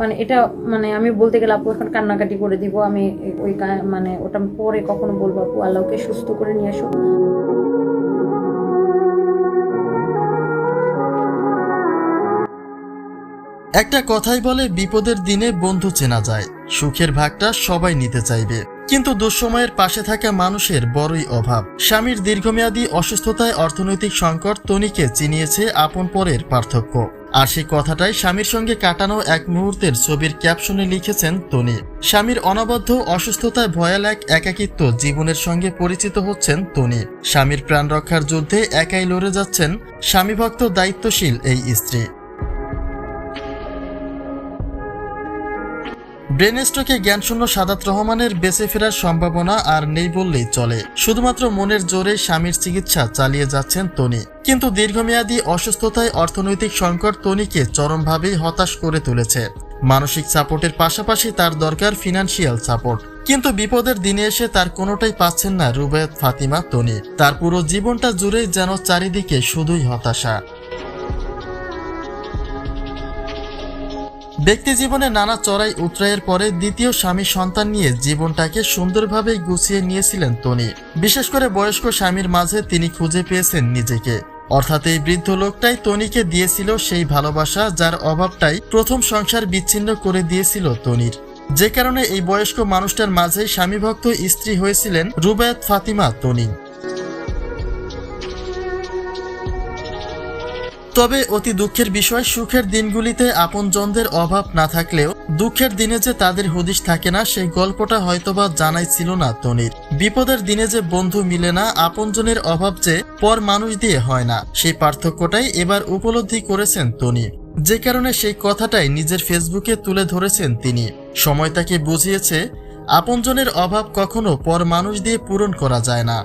মানে এটা মানে আমি বলতে গেলে আপু এখন কান্নাকাটি করে দিব, আমি ওই মানে ওটা পরে কখনো বলব আপু, আল্লাহকে সুস্থ করে নিয়ে আসো একটা কথাই বলে বিপদের দিনে বন্ধু চেনা যায়, সুখের ভাগটা সবাই নিতে চাইবে। কিন্তু দুঃসময়ের পাশে থাকা মানুষের বড়ই অভাব। স্বামীর দীর্ঘমেয়াদী অসুস্থতায় অর্থনৈতিক সংকট তনিকে চিনিয়েছে আপন পরের পার্থক্য। আর সেই কথাটাই স্বামীর সঙ্গে কাটানো এক মুহূর্তের ছবির ক্যাপশনে লিখেছেন তনি। স্বামীর অনবদ্য অসুস্থতায় ভয়াল এক একাকিত্ব জীবনের সঙ্গে পরিচিত হচ্ছেন তনি। স্বামীর প্রাণ রক্ষার যুদ্ধে একাই লড়ে যাচ্ছেন স্বামীভক্ত দায়িত্বশীল এই স্ত্রী। ব্রেন স্ট্রোকে জ্ঞানশূন্য সাদাত রহমানের বেঁচে ফেরার সম্ভাবনা আর নেই বললেই চলে। শুধুমাত্র মনের জোরে স্বামীর চিকিৎসা চালিয়ে যাচ্ছেন তনি। কিন্তু দীর্ঘমেয়াদী অসুস্থতায় অর্থনৈতিক সংকট তনিকে চরমভাবেই হতাশ করে তুলেছে। মানসিক সাপোর্টের পাশাপাশি তার দরকার ফিনান্সিয়াল সাপোর্ট। কিন্তু বিপদের দিনে এসে তার কোনোটাই পাচ্ছেন না রুবায়ত ফাতিমা তনি। তার পুরো জীবনটা জুড়েই যেন চারিদিকে শুধুই হতাশা। ব্যক্তি জীবনে নানা চড়াই উতরাইয়ের পরে দ্বিতীয় স্বামী সন্তান নিয়ে জীবনটাকে সুন্দরভাবে গুছিয়ে নিয়েছিলেন তনি। বিশেষ করে বয়স্ক স্বামীর মাঝে তিনি খুঁজে পেয়েছেন নিজেকে। অর্থাৎ এই বৃদ্ধ লোকটাই তনিকে দিয়েছিল সেই ভালোবাসা যার অভাবটাই প্রথম সংসার বিচ্ছিন্ন করে দিয়েছিল তনির। যে কারণে এই বয়স্ক মানুষটার মাঝেই স্বামীভক্ত স্ত্রী হয়েছিলেন রুবায়াত ফাতিমা তনি। তবে অতি দুঃখের বিষয়, সুখের দিনগুলিতে আপনজনদের অভাব না থাকলেও দুঃখের দিনে যে তাদের হদিশ থাকে না, সেই গল্পটা হয়তোবা জানাই ছিল না তনির। বিপদের দিনে যে বন্ধু মিলে না, আপনজনের অভাব যে পর মানুষ দিয়ে হয় না, সেই পার্থক্যটাই এবার উপলব্ধি করেছেন তনি। যে কারণে সেই কথাটাই নিজের ফেসবুকে তুলে ধরেছেন তিনি। সময় তাকে বুঝিয়েছে, আপনজনের অভাব কখনো পর মানুষ দিয়ে পূরণ করা যায় না।